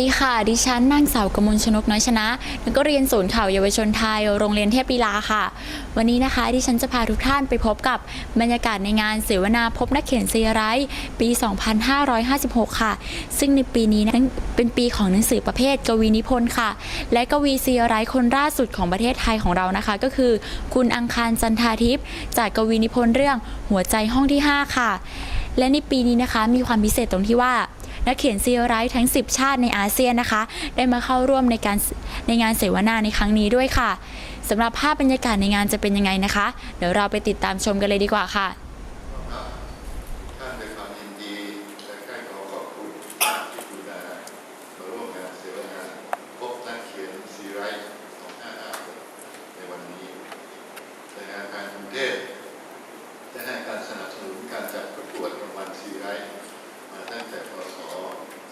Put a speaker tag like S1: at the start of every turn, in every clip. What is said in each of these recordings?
S1: ดีค่ะ ดิฉันนางสาวกมลชนกน้อยชนะ นักเรียนศูนย์ข่าวเยาวชนไทย โรงเรียนเทพลีลาค่ะ วันนี้นะคะ ดิฉันจะพาทุกท่านไปพบกับบรรยากาศในงานเสวนาพบนักเขียนซีไรปี 2556 ค่ะ ซึ่งในปีนี้นั้นเป็นปีของหนังสือประเภทกวีนิพนธ์ค่ะ และกวีซีไรคนล่าสุดของประเทศไทยของเรานะคะ ก็คือ คุณอังคารจันทาทิพย์จากกวีนิพนธ์เรื่องหัวใจห้องที่ 5 ค่ะ และในปีนี้นะคะมีความพิเศษตรงที่ว่า นักเขียนซีไรท์ทั้ง 10 ชาติในอาเซียนนะคะ ได้มาเข้าร่วมในการในงานเสวนาในครั้งนี้ด้วยค่ะสำหรับภาพบรรยากาศในงานจะเป็นยังไงนะคะ เดี๋ยวเราไปติดตามชมกันเลยดีกว่าค่ะ
S2: ท่านด้วยความยินดีและใกล้ขอขอบคุณที่กรุณามาร่วมงานเสวนาพบนักเขียนซีไรต์ของห้าอาในวันนี้ในงานการกรุงเทพได้ให้การสนับสนุนการจัดประกวดรางวัลซีไรต์มาตั้งแต่พศ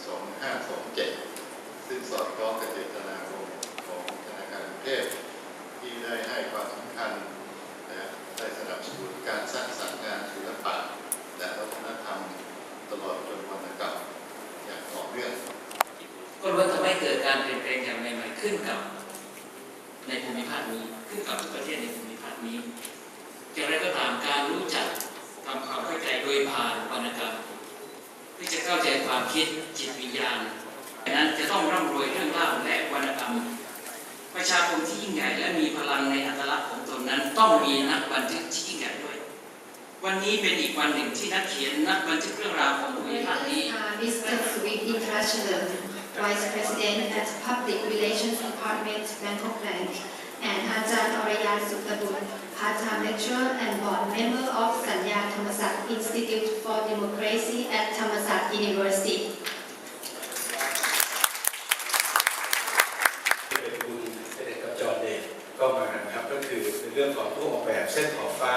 S2: 2527 ซึ่งสอดคล้องกับเจตนารมณ์ของธนาคารกรุงเทพที่ได้ให้ความสำคัญนะได้สนับสนุนการสร้างสรรค์งานศิลปะ และวัฒนธรรมตลอดจนวรรณกรรมอย่างต่อเนื่อง
S3: ก็ล้วนทำให้เกิดการเปลี่ยนแปลงอย่างใหม่ๆขึ้นกับ ในภูมิภาคนี้ขึ้นกับทุกประเทศในภูมิภาคนี้อย่างไรก็ตามการรู้จักทำความเข้าใจโดยผ่านวรรณกรรมเพื่อจะเข้าใจความคิดจิตวิญญาณดังนั้นจะต้องร่ำรวยเรื่องเล่าและวรรณกรรม ประชาคมที่ยิ่งใหญ่และมีพลังในอัตลักษณ์ของตนนั้น ต้องมีนักบันทึกที่ยิ่งใหญ่ด้วย วันนี้เป็นอีกวันหนึ่งที่นักเขียนนักบันทึกเรื่องราวของภูมิภาคนี้
S4: Mr. Sweet International Vice President at Public Relations Department, Bangkok Bank, and Ajahn Oraya Sukhabun, part-time lecturer and board member of Sanya Thammasat Institute for Democracy at Thammasat University.
S5: เป็นคุณเป็นเอกกับจอห์นเดย์ก็มานะครับก็คือในเรื่องของผู้ออกแบบเส้นขอบฟ้า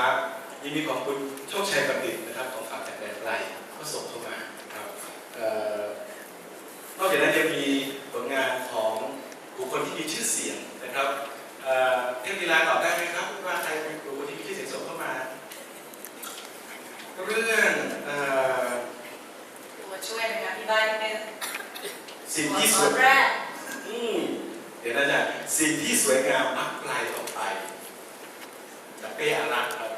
S5: ยินดีของคุณโชคชัยบัณฑิตนะครับของฝ่ายแต่แดนไกลก็ส่งเข้ามานะครับเอ่อนอกจากนั้นยังมีผลงานของบุคคล ที่มีชื่อเสียงนะครับเอ่อเทพกีฬาตอบได้ไหมครับว่าใครเป็นบุคคลที่มีชื่อเสียงส่งเข้ามา เรื่องเอ่อ
S6: ตัวช่วยนะคะพี่ใบ้เป็น
S5: สิ่ง
S6: ตัว
S5: ที่ส
S6: ตอ
S5: วนย
S6: แรก
S5: อืมเดี๋ยวนะจ๊ะสิ่งที่สวยงามอัพไลน์ออกไปจากเป้อารักษ์ครับ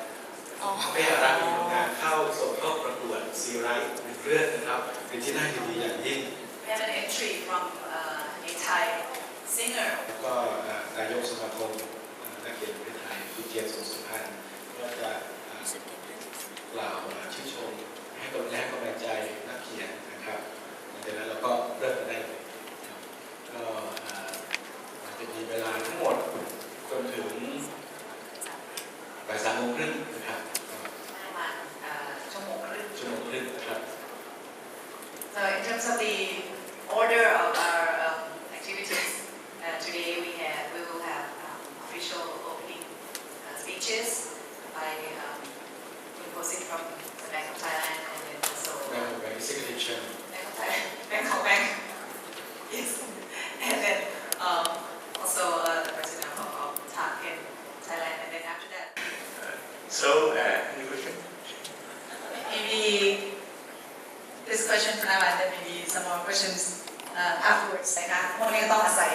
S6: อ๋อ
S5: เป้อารักษ์มีผลงานเข้าส่งเข้าประกวดซีไรต์หนึ่งเรื่องนะครับ เป็นที่น่ายินดีอย่างยิ่ง
S6: We have an entry from uh, a Thai singer
S5: แล้วก็เอ่อนายกสมาคมเอ่อนักเขียนประเทศ เกียนสงสุพรรณก็จะเอ่อกล่าวชื่นชมให้กำลังแรงกำลังใจนักเขียนนะครับเสร็จแล้วเราก็เริ่มกันได้เลยก็อาจจะมีเวลาทั้งหมดจนถึงบ่ายสามโมงครึ่งนะครับ
S6: ประมาณเอ่อชั่วโมงครึ่ง
S5: ชั่วโมงครึ่งนะครับ
S6: So in terms of the order of our um, activities, uh, today we have we will have um, official opening uh, speeches by um, imposing from the Bank of Thailand and then also
S5: แบงค์แบงค์ executive chairman
S6: Bank of Thailand, Bangkok Bank. Yes. And then um, also uh, the president of, of TAC in Thailand. And then after that,
S7: So, uh, any question?
S6: maybe this question for now and then maybe some more questions uh, afterwards นะคะพวกนี้ก็ต้องอาศัย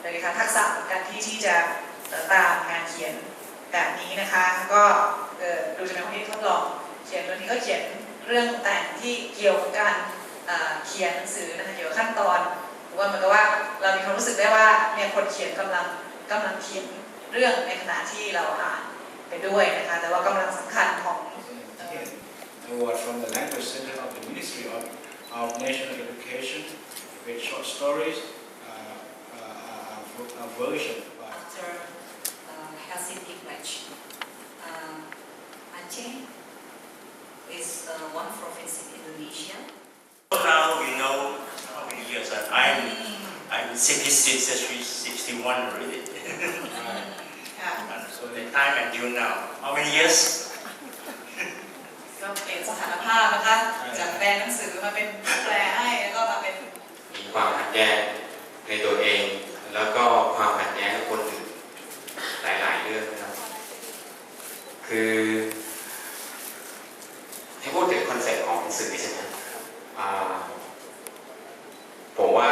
S6: เลยค่ะทักษะในการที่ที่จะเอ่อตามงานเขียนแบบนี้นะคะ ก็เอ่อดูจะเป็นคนที่ทดลองเขียนบางทีก็เขียนเรื่องแต่งที่เกี่ยวกับการเอ่อเขียนหนังสือนะคะเกี่ยวกับขั้นตอนหรือว่าเหมือนกับว่าเรามีความรู้สึกได้ว่าเนี่ยคนเขียนกำลังกำลังเขียนเรื่องในขณะที่เราอ่านไปด้วยนะคะแต่ว่ากำลังสำคัญของเอ่อ
S8: award from the Language Center of the Ministry of, of National Education with short stories, uh, uh, uh, a version by
S9: after uh, Helsinki Pledge. Um, Aceh is uh, one province in Indonesia.
S7: So now we know how many years that I'm, I'm 66, 61 already.
S6: ค่ะ
S7: And so the time until now, how many years?
S6: ก็เปลี่ยนสถานภาพนะคะจากแปลหนังสือมาเป็นแปลให้แล้วก็มาเป็น
S10: มีความขัดแย้งในตัวเอง แล้วก็ความขัดแย้งกับคนอื่นหลาย ๆ เรื่องนะครับคือ ผมว่า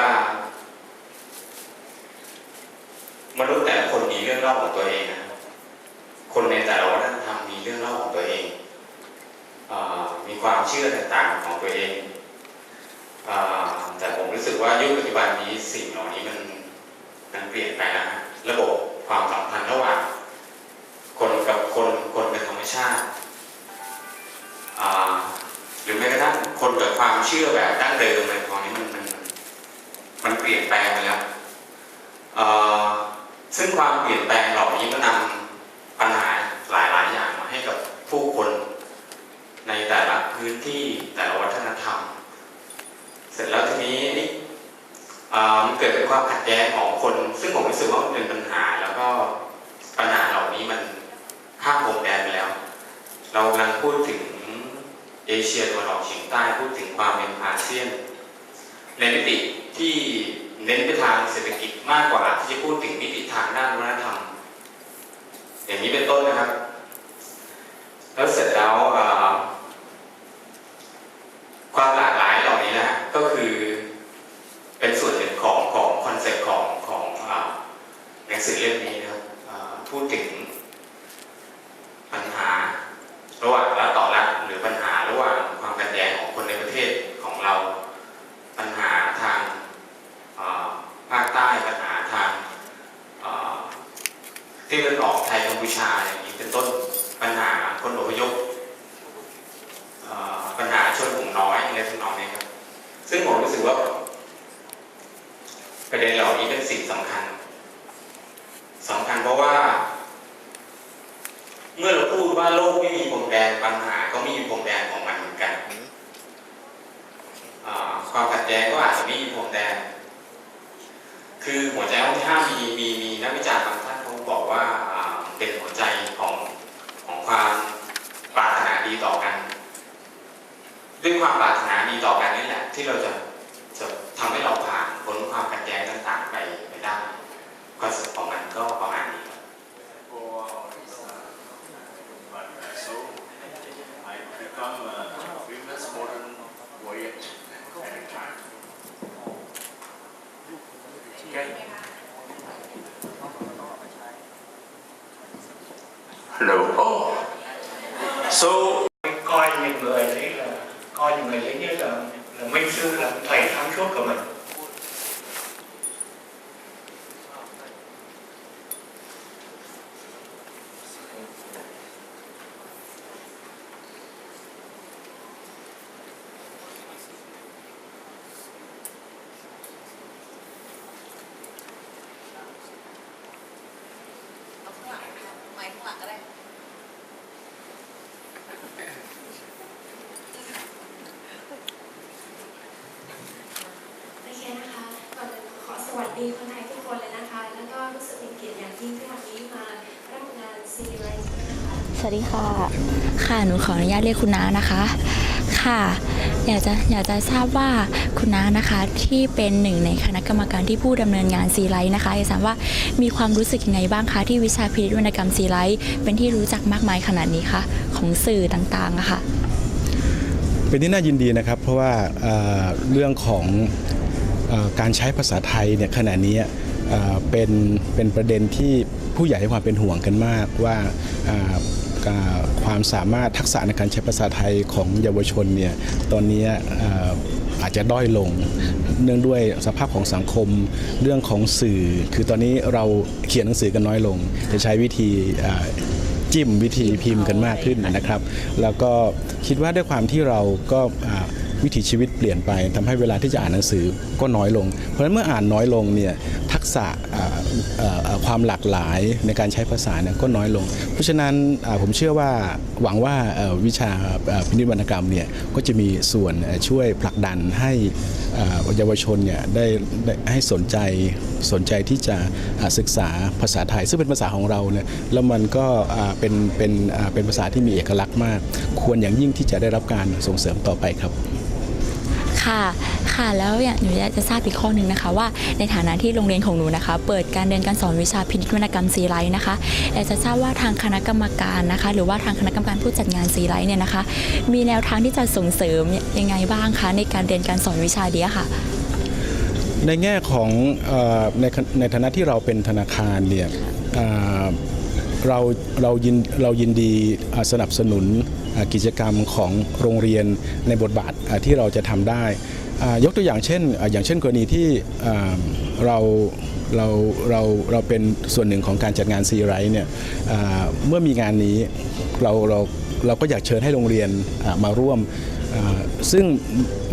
S10: มนุษย์แต่คนมีเรื่องเล่าของตัวเองนะคนในแต่ละวัฒนธรรมมีเรื่องเล่าของตัวเองอมีความเชื่อต่างๆของตัวเองอแต่ผมรู้สึกว่ายุคปัจจุบันนี้สิ่งเหล่านี้มันมันเปลี่ยนไปแล้วระบบความสัมพันธ์ระหว่างคนกับคนคนเป็นธรรมชาติ คนกับความเชื่อแบบดั้งเดิมอะไรพวกนี้มันมันมันเปลี่ยนแปลงไปแล้วซึ่งความเปลี่ยนแปลงเหล่านี้ก็นำปัญหาหลายๆ อย่างมาให้กับผู้คนในแต่ละพื้นที่แต่ละวัฒนธรรม เสร็จแล้วทีนี้อ่ามันเกิดเป็นความขัดแย้งของคน ซึ่งผมรู้สึกว่ามันเป็นปัญหา แล้วก็ปัญหาเหล่านี้มันข้ามพรมแดนไปแล้ว เรากำลังพูดถึงเอเชียตะวันออกเฉียง ใต้พูดถึงความเป็นอาเซียน ในมิติที่เน้นไปทางเศรษฐกิจมากกว่าที่จะพูดถึงมิติทางด้านวัฒนธรรม อย่างนี้เป็นต้นนะครับ แล้วเสร็จแล้วเอ่อความหลากหลายเหล่านี้นะฮะก็คือเป็นส่วนหนึ่งของของคอนเซ็ปต์ของของอ่าหนังสือเล่มนี้นะครับอ่าพูดถึง ปัญหาระหว่างรัฐต่อรัฐหรือปัญหาระหว่างความขัดแย้งของคนในประเทศของเรา ปัญหาทางเอ่อภาคใต้ปัญหาทางเอ่อที่ตะวันออกไทยกัมพูชาอย่างนี้เป็นต้นปัญหาคนอ พยพปัญหาชนกลุ่มน้อยอะไรทำนองนี้ครับ ซึ่งผมรู้สึกว่า ประเด็นเหล่านี้เป็นสิ่งสำคัญสำคัญเพราะว่า เมื่อเราพูดว่าโลกไม่มีพรมแดนปัญหาก็ไม่มีพรมแดนของมันเหมือนกันความขัดแย้งก็อาจจะไม่มีพรมแดน คือหัวใจห้องที่ห้ามีมีมีนักวิจารณ์บางท่านเขาบอกว่าเป็นหัวใจของของความ ดีต่อกัน ด้วยความปรารถนาดีต่อกันนี่แหละ ที่เราจะจะทำให้เราผ่านพ้นความขัดแย้งต่างๆไปไปได้คอนเซ็ปต์ของมันก็ประมาณนี้ครับ
S7: But so I become a famous modern voyage at a time. Okay. Hello. Oh. So
S9: coi những người đấy là coi những người đấy như là là minh sư, là thầy sáng suốt của mình
S11: ดีคนไทยทุกคนเลยนะคะ แล้วก็รู้สึกเป็นเกียรติอย่างยิ่งที่วันนี้มาร่วมงานซีรีส์นะคะ
S1: สวัสดีค่ะ ค่ะหนูขออนุญาตเรียกคุณน้านะคะ ค่ะ อยากจะอยากจะทราบว่าคุณน้านะคะที่เป็นหนึ่งในคณะกรรมการที่ผู้ดำเนินงานซีไลท์นะคะอยากทราบว่ามีความรู้สึกยังไงบ้างคะที่วิชาพิธีวรรณกรรมซีไลท์เป็นที่รู้จักมากมายขนาดนี้คะของสื่อต่างๆอะค่ะ
S5: เป็นที่น่ายินดีนะครับ เพราะว่าเอ่อเรื่องของเอ่อ การใช้ภาษาไทยเนี่ยขณะนี้เป็นเป็นประเด็นที่ผู้ใหญ่ให้ความเป็นห่วงกันมากว่าความสามารถทักษะในการใช้ภาษาไทยของเยาวชนเนี่ยตอนนี้อาจจะด้อยลง เนื่องด้วยสภาพของสังคมเรื่องของสื่อ คือตอนนี้เราเขียนหนังสือกันน้อยลง จะใช้วิธีจิ้มวิธีพิมพ์กันมากขึ้นนะครับ แล้วก็คิดว่าด้วยความที่เราก็ วิถีชีวิตเปลี่ยนไปทำให้เวลาที่จะอ่านหนังสือก็น้อยลง เพราะฉะนั้นเมื่ออ่านน้อยลงเนี่ยทักษะความหลากหลายในการใช้ภาษาเนี่ยก็น้อยลง เพราะฉะนั้นผมเชื่อว่าหวังว่าวิชาพินิจวรรณกรรมเนี่ยก็จะมีส่วนช่วยผลักดันให้เยาวชนเนี่ยได้ได้ให้สนใจสนใจที่จะศึกษาภาษาไทย ซึ่งเป็นภาษาของเราเนี่ยแล้วมันก็เป็นเป็นเป็นภาษาที่มีเอกลักษณ์มาก ควรอย่างยิ่งที่จะได้รับการส่งเสริมต่อไปครับ
S1: ค่ะ ค่ะแล้วอย่างหนูอยากจะทราบอีกข้อหนึ่งนะคะว่าในฐานะที่โรงเรียนของหนูนะคะ เปิดการเรียนการสอนวิชาพินิจวรรณกรรมซีไลท์นะคะอยากจะทราบว่าทางคณะกรรมการนะคะ หรือว่าทางคณะกรรมการผู้จัดงานซีไลท์เนี่ยนะคะ มีแนวทางที่จะส่งเสริมยังไงบ้างคะในการเรียนการสอนวิชาเดียค่ะ
S5: ในแง่ของในในฐานะที่เราเป็นธนาคารเนี่ยเราเรายินเรายินดีสนับสนุน กิจกรรมของโรงเรียนในบทบาทที่เราจะทำได้ยกตัวอย่างเช่น อย่างเช่นกรณีที่เราเราเราเราเป็นส่วนหนึ่งของการจัดงานซีไรท์เนี่ยเมื่อมีงานนี้เราเราเราก็อยากเชิญให้โรงเรียนมาร่วม ซึ่ง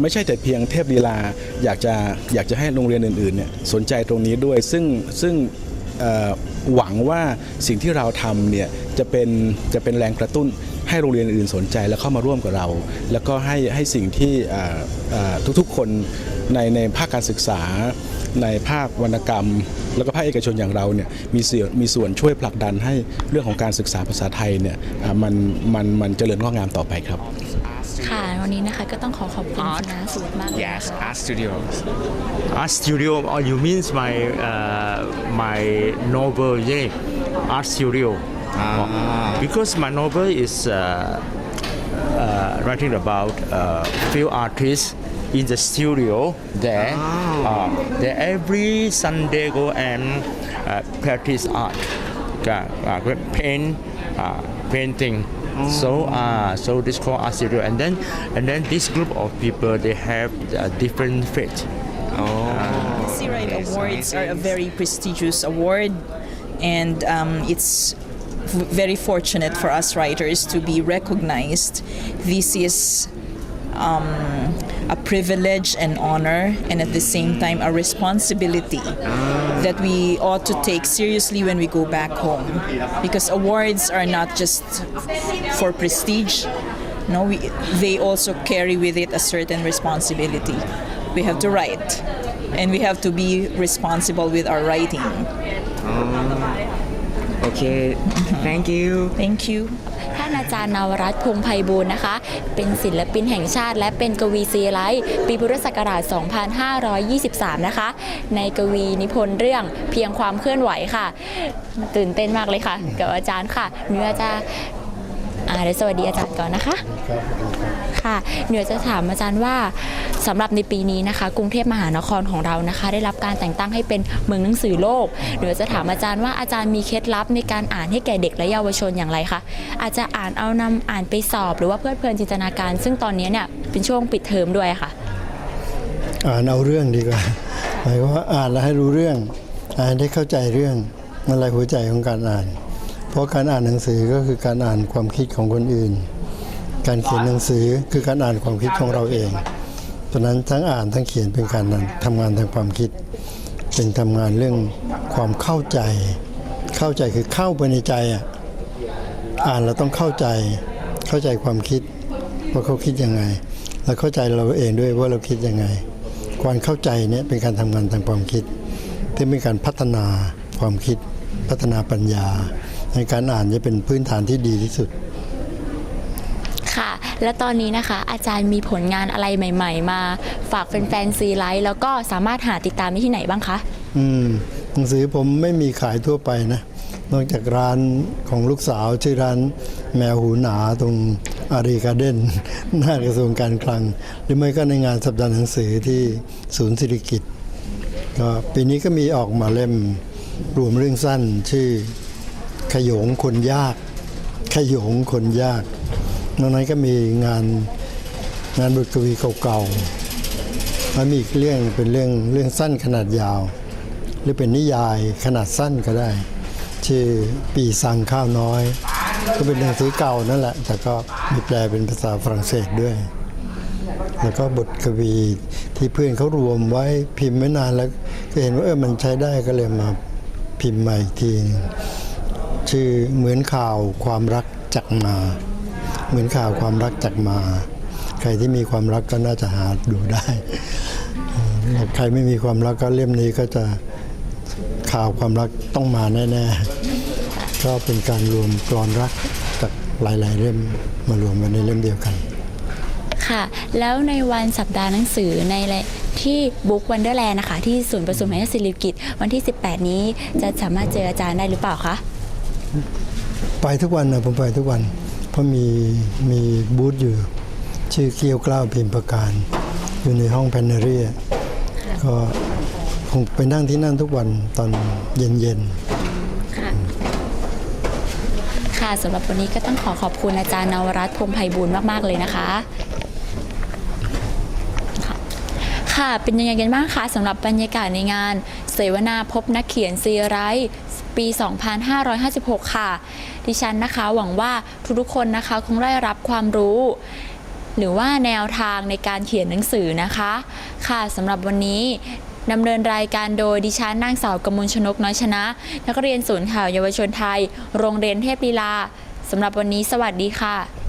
S5: ไม่ใช่แต่เพียงเทพลีลาอยากจะอยากจะให้โรงเรียนอื่นๆเนี่ยสนใจตรงนี้ด้วยซึ่งซึ่งหวังว่าสิ่งที่เราทำเนี่ยจะเป็นจะเป็นแรงกระตุ้น ให้โรงเรียนอื่นสนใจแล้วเข้ามาร่วมกับเรา แล้วก็ให้ให้สิ่งที่อ่าอ่าทุกๆคนในในภาคการศึกษา ในภาควรรณกรรม แล้วก็ภาคเอกชนอย่างเราเนี่ยมีส่วนมีส่วนช่วยผลักดันให้เรื่องของการศึกษาภาษาไทยเนี่ยอ่ามันมันมันเจริญงอกงามต่อไปครับ
S1: ค่ะ วันนี้นะคะก็ต้องขอขอบคุณคณะสูตรมากเลยนะ
S12: Yes,
S1: คะ
S12: art studio. Art studio. Oh, you means my uh, my novel, yeah, art studio.
S9: Ah.
S12: Because my novel is uh, uh, writing about uh, few artists in the studio there. Uh, they every Sunday go and uh, practice art, uh, uh, paint, uh, painting. So, uh, so this called art studio, and then, and then this group of people they have different faith.
S13: Sea Right Awards are a very prestigious award, and um, it's v- very fortunate for us writers to be recognized. This is um, a privilege and honor, and at the same time, a responsibility that we ought to take seriously when we go back home. Because awards are not just for prestige, no, we, they also carry with it a certain responsibility. We have to write, and we have to be responsible with our writing.
S12: โอเค thank you.
S13: Thank you.
S1: ท่านอาจารย์นวรัตน์พงไพบูลย์นะคะ เป็นศิลปินแห่งชาติและเป็นกวีซีไรต์ปีพุทธศักราช 2523 นะคะ ในกวีนิพนธ์เรื่องเพียงความเคลื่อนไหวค่ะ ตื่นเต้นมากเลยค่ะ กับอาจารย์ค่ะหนูอาจจะ อ่าเดี๋ยวสวัสดีอาจารย์ก่อนนะคะ ค่ะหนูจะถามอาจารย์ว่าสำหรับในปีนี้นะคะ กรุงเทพมหานครของเรานะคะ ได้รับการแต่งตั้งให้เป็นเมืองหนังสือโลกหนูจะถามอาจารย์ว่าอาจารย์มีเคล็ดลับในการอ่านให้แก่เด็กและเยาวชนอย่างไรคะอาจจะอ่านเอานำอ่านไปสอบ หรือว่าเพลิดเพลินจินตนาการ ซึ่งตอนนี้เนี่ยเป็นช่วงปิดเทอมด้วยค่ะ
S14: อ่านเอาเรื่องดีกว่าหมายความว่าอ่านแล้วให้รู้เรื่องอ่านได้เข้าใจเรื่องนั่นแหละหัวใจของการอ่าน เพราะการอ่านหนังสือก็คือการอ่านความคิดของคนอื่น การเขียนหนังสือคือการอ่านความคิดของเราเองฉะนั้นทั้งอ่านทั้งเขียนเป็นการทำงานทางความคิด เป็นทำงานเรื่องความเข้าใจ เข้าใจคือเข้าไปในใจอะอ่านเราต้องเข้าใจเข้าใจความคิดว่าเขาคิดยังไง แล้วเข้าใจเราเองด้วยว่าเราคิดยังไงการเข้าใจเนี่ยเป็นการทำงานทางความคิดที่เป็นการพัฒนาความคิดพัฒนาปัญญา ในการอ่านจะเป็นพื้นฐานที่ดีที่สุด
S1: ค่ะ และตอนนี้นะคะ อาจารย์มีผลงานอะไรใหม่ ๆ มา ฝากแฟนๆซีไลท์แล้วก็สามารถหาติดตามได้ที่ไหนบ้างคะ
S14: อืมหนังสือผมไม่มีขายทั่วไปนะ นอกจากร้านของลูกสาวชื่อร้านแมวหูหนาตรงอารีการ์เด้นหน้ากระทรวงการคลัง หรือไม่ก็ในงานสัปดาห์หนังสือที่ศูนย์สิริกิตก็ปีนี้ก็มีออกมาเล่มรวมเรื่องสั้นชื่อ ขยงคนยาก ขยงคนยากนอกนั้นก็มีงานงานบทกวีเก่าๆแล้วมีอีกเรื่องเป็นเรื่องเรื่องสั้นขนาดยาว หรือเป็นนิยายขนาดสั้นก็ได้ ชื่อปีสังข้าวน้อย ก็เป็นหนังสือเก่านั่นแหละ แต่ก็มีแปลเป็นภาษาฝรั่งเศสด้วย แล้วก็บทกวีที่เพื่อนเขารวมไว้พิมพ์ไม่นานแล้วก็เห็นว่าเออมันใช้ได้ก็เลยมาพิมพ์ใหม่อีกทีหนึ่ง ชื่อเหมือนข่าวความรักจากมา เหมือนข่าวความรักจากมา ใครที่มีความรักก็น่าจะหาดูได้ใครไม่มีความรักก็เล่มนี้ก็จะข่าวความรักต้องมาแน่ๆก็เป็นการรวมกรอนรักจากหลายๆเล่มมารวมกันในเล่มเดียวกัน
S1: ค่ะแล้วในวันสัปดาห์หนังสือในที่บุ๊กวันเดอร์แลนด์นะคะ ที่ศูนย์ประชุมแห่งศิริกิตวันที่ 18 นี้จะสามารถเจออาจารย์ได้หรือเปล่าคะ
S14: ไปทุกวันนะผมไปทุกวัน เพราะมีมีบูธอยู่ ชื่อเกี้ยวกล้าวพิมพ์ประการ อยู่ในห้องแพนเนอรี่ก็คงไปนั่งที่นั่นทุกวันตอนเย็นๆ
S1: ค่ะค่ะสำหรับวันนี้ก็ต้องขอขอบคุณอาจารย์นวรัตน์พงไพบูลมาก ๆ เลยนะคะ ค่ะ เป็นยังไงกันบ้างคะสำหรับบรรยากาศในงาน เสวนาพบนักเขียนซีไรต์ปี 2556 ค่ะ ดิฉันนะคะหวังว่าทุกๆคนนะคะคงได้รับความรู้ หรือว่าแนวทางในการเขียนหนังสือนะคะ ค่ะสำหรับวันนี้ดำเนินรายการโดยดิฉันนางสาวกมลชนกน้อยชนะ นักเรียนศูนย์ข่าวเยาวชนไทย โรงเรียนเทพลีลาสำหรับวันนี้สวัสดีค่ะ